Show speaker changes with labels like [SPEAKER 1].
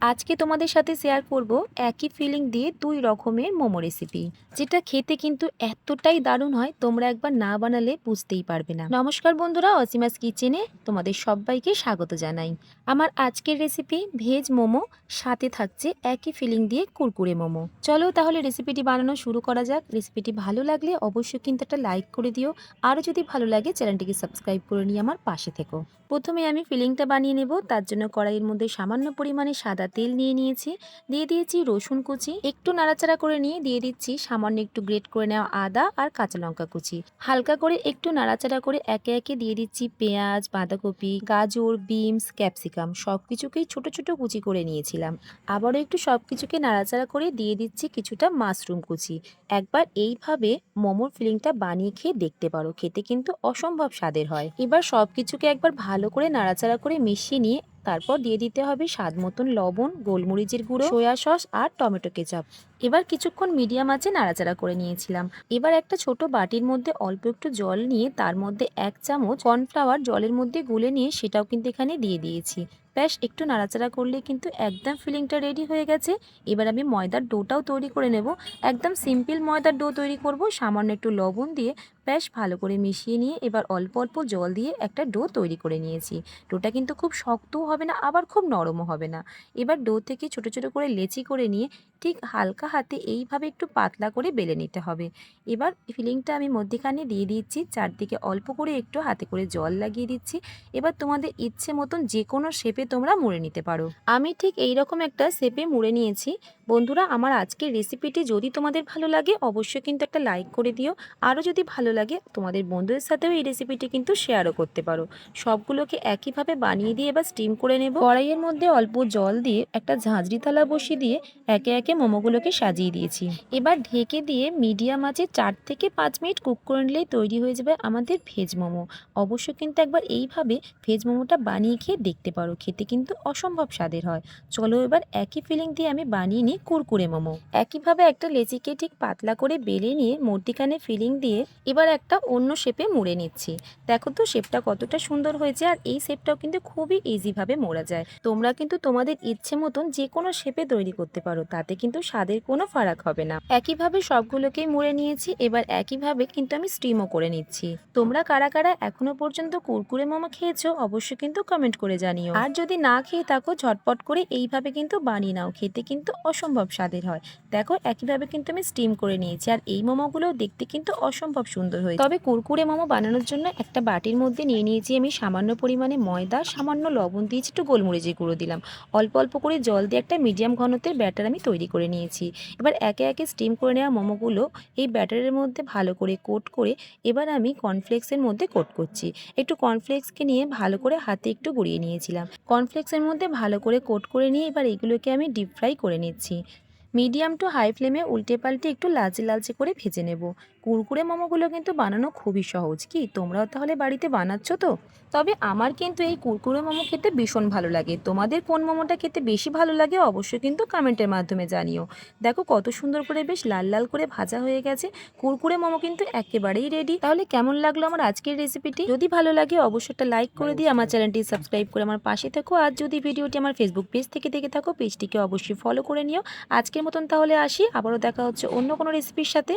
[SPEAKER 1] আজকে তোমাদের সাথে শেয়ার করব একই ফিলিং দিয়ে দুই রকমের মোমো রেসিপি যেটা খেতে কিন্তু এতটাই দারুণ হয় তোমরা একবার না বানালে বুঝতেই পারবে না। নমস্কার বন্ধুরা, অসীমাস কিচেনে তোমাদের সবাইকে স্বাগত জানাই। আমার আজকের রেসিপি ভেজ মোমো, সাথে থাকছে একই ফিলিং দিয়ে কুরকুরে মোমো। চলো তাহলে রেসিপিটি বানানো শুরু করা যাক। রেসিপিটি ভালো লাগলে অবশ্যই কিন্তু একটা লাইক করে দিও। আরও যদি ভালো লাগে, চ্যানেলটিকে সাবস্ক্রাইব করে নিয়ে আমার পাশে থেকো। প্রথমে আমি ফিলিংটা বানিয়ে নেব। তার জন্য কড়াইয়ের মধ্যে সামান্য পরিমাণে সাদা তেল নিয়ে নিয়েছি, দিয়ে দিয়েছি রসুন কুচি। একটু নাড়াচাড়া করে নিয়ে দিয়ে দিচ্ছি সামান্য একটু গ্রেট করে নেওয়া আদা আর কাঁচা লঙ্কা কুচি। হালকা করে একটু নাড়াচাড়া করে একে একে দিয়ে দিচ্ছি পেঁয়াজ, বাঁধাকপি, গাজর, বিনস, ক্যাপসিকাম সব কিছুকেই ছোট ছোট কুচি করে নিয়েছিলাম। আবারও একটু সব কিছুকে নাড়াচাড়া করে দিয়ে দিচ্ছি কিছুটা মাশরুম কুচি। একবার এইভাবে মোমোর ফিলিংটা বানিয়ে খেয়ে দেখতে পারো, খেতে কিন্তু অসম্ভব স্বাদের হয়। এবার সব কিছুকে একবার ভালো করে নাড়াচাড়া করে মিশিয়ে নিয়ে তারপর দিয়ে দিতে হবে স্বাদ মতন লবণ, গোলমরিচের গুঁড়ো, সোয়া সস আর টমেটো কেচাপ। এবার কিছুক্ষণ মিডিয়াম আঁচে নাড়াচাড়া করে নিয়েছিলাম। এবার একটা ছোট বাটির মধ্যে অল্প একটু জল নিয়ে তার মধ্যে এক চামচ কর্নফ্লাওয়ার জলের মধ্যে গুলে নিয়ে সেটাও কিন্তু এখানে দিয়ে দিয়েছি। ব্যাস, একটু নাড়াচাড়া করলে কিন্তু একদম ফিলিংটা রেডি হয়ে গেছে। এবার আমি ময়দার ডোটাও তৈরি করে নেব। একদম সিম্পল ময়দার ডো তৈরি করব, সামান্য একটু লবণ দিয়ে ব্যাস, ভালো করে মিশিয়ে নিয়ে এবার অল্প অল্প জল দিয়ে একটা ডো তৈরি করে নিয়েছি। ডোটা কিন্তু খুব শক্তও হবে না, আবার খুব নরমও হবে না। এবার ডো থেকে ছোট ছোট করে লেচি করে নিয়ে ঠিক হালকা হাতে এইভাবে একটু পাতলা করে বেলে নিতে হবে। এবার ফিলিংটা আমি মধ্যেখানে দিয়ে দিচ্ছি, চারদিকে অল্প করে একটু হাতে করে জল লাগিয়ে দিচ্ছি। এবার তোমাদের ইচ্ছে মতন যে কোনো শেপে তোমরা মুড়ে নিতে পারো। আমি ঠিক এই রকম একটা শেপে মুড়ে নিয়েছি। বন্ধুরা, আমার আজকের রেসিপিটি যদি তোমাদের ভালো লাগে, অবশ্যই কিন্তু একটা লাইক করে দিও। আরও যদি ভালো লাগে, তোমাদের বন্ধুদের সাথেও এই রেসিপিটি কিন্তু শেয়ারও করতে পারো। সবগুলোকে একইভাবে বানিয়ে দিয়ে এবার স্টিম করে নেব। কড়াইয়ের মধ্যে অল্প জল দিয়ে একটা ঝাঁঝরি থালা বসিয়ে দিয়ে একে একে মোমোগুলোকে সাজিয়ে দিয়েছি। এবার ঢেকে দিয়ে মিডিয়াম আঁচে চার থেকে পাঁচ মিনিট কুক করে নিলেই তৈরি হয়ে যাবে আমাদের ভেজ মোমো। অবশ্যই কিন্তু একবার এইভাবে ভেজ মোমোটা বানিয়ে খেয়ে দেখতে পারো, খেতে কিন্তু অসম্ভব স্বাদের হয়। চলো এবার একই ফিলিং দিয়ে আমি বানিয়ে নিই কুরকুরে মোমো। একইভাবে একটা লেচিকে ঠিক পাতলা করে বেলে নিয়ে মধ্যিখানে ফিলিং দিয়ে এবার একটা অন্য শেপে মুড়ে নিচ্ছি। দেখো তো শেপটা কতটা সুন্দর হয়েছে আর এই শেপটাও কিন্তু খুবই ইজিভাবে মোড়া যায়। তোমরা কিন্তু তোমাদের ইচ্ছে মতন যে কোনো শেপে তৈরি করতে পারো, তাতে কিন্তু স্বাদের কোনো ফারাক হবে না। একইভাবে সবগুলোকেই মুড়ে নিয়েছি, এবার একইভাবে কিন্তু আমি স্টিমও করে নিচ্ছি। তোমরা কারা কারা এখনও পর্যন্ত কুরকুরে মোমো খেয়েছো, অবশ্যই কিন্তু কমেন্ট করে জানিও। আর যদি না খেয়ে থাকো, ঝটপট করে এইভাবে কিন্তু বানিয়ে নাও, খেতে কিন্তু অসম্ভব স্বাদের হয়। দেখো, একইভাবে কিন্তু আমি স্টিম করে নিয়েছি, আর এই মোমোগুলো দেখতে কিন্তু অসম্ভব সুন্দর হয়েছে। তবে কুরকুরে মোমো বানানোর জন্য একটা বাটির মধ্যে নিয়ে নিয়েছি আমি সামান্য পরিমাণে ময়দা, সামান্য লবণ দিয়েছি একটু গোলমরিচের গুঁড়ো দিলাম। অল্প অল্প করে জল দিয়ে একটা মিডিয়াম ঘনত্বের ব্যাটার আমি তৈরি করে নিয়েছি। এবার একে একে স্টিম করে নেওয়া মোমোগুলো এই ব্যাটারের মধ্যে ভালো করে কোট করে এবার আমি কর্নফ্লেক্সের মধ্যে কোট করছি। একটু কর্নফ্লেক্সকে নিয়ে ভালো করে হাতে একটু গুঁড়িয়ে নিয়েছিলাম। কর্নফ্লেক্সের মধ্যে ভালো করে কোট করে নিয়ে এবার এগুলোকে আমি ডিপ ফ্রাই করে নিচ্ছি। মিডিয়াম টু হাই ফ্লেমে উল্টে পাল্টে একটু লালচে লালচে করে ভেজে নেব। কুরকুরে মোমোগুলো কিন্তু বানানো খুবই সহজ। কি, তোমরাও তাহলে বাড়িতে বানাচ্ছ তো? তবে আমার কিন্তু এই কুরকুরে মোমো খেতে ভীষণ ভালো লাগে। তোমাদের কোন মোমোটা খেতে বেশি ভালো লাগে অবশ্যই কিন্তু কমেন্টের মাধ্যমে জানিও। দেখো কত সুন্দর করে বেশ লাল লাল করে ভাজা হয়ে গেছে। কুরকুরে মোমো কিন্তু একেবারেই রেডি তাহলে কেমন লাগল আমার আজকের রেসিপিটি যদি ভালো লাগে অবশ্যই একটা লাইক করে দিয়ে আমার চ্যানেলটি সাবস্ক্রাইব করে আমার পাশে থাকো। আর যদি ভিডিওটি আমার ফেসবুক পেজ থেকে দেখে থাকো পেজটিকে অবশ্যই ফলো করে নিও। আজকের মতন তাহলে আসি। আবারও দেখা হচ্ছে অন্য কোনো রেসিপির সাথে।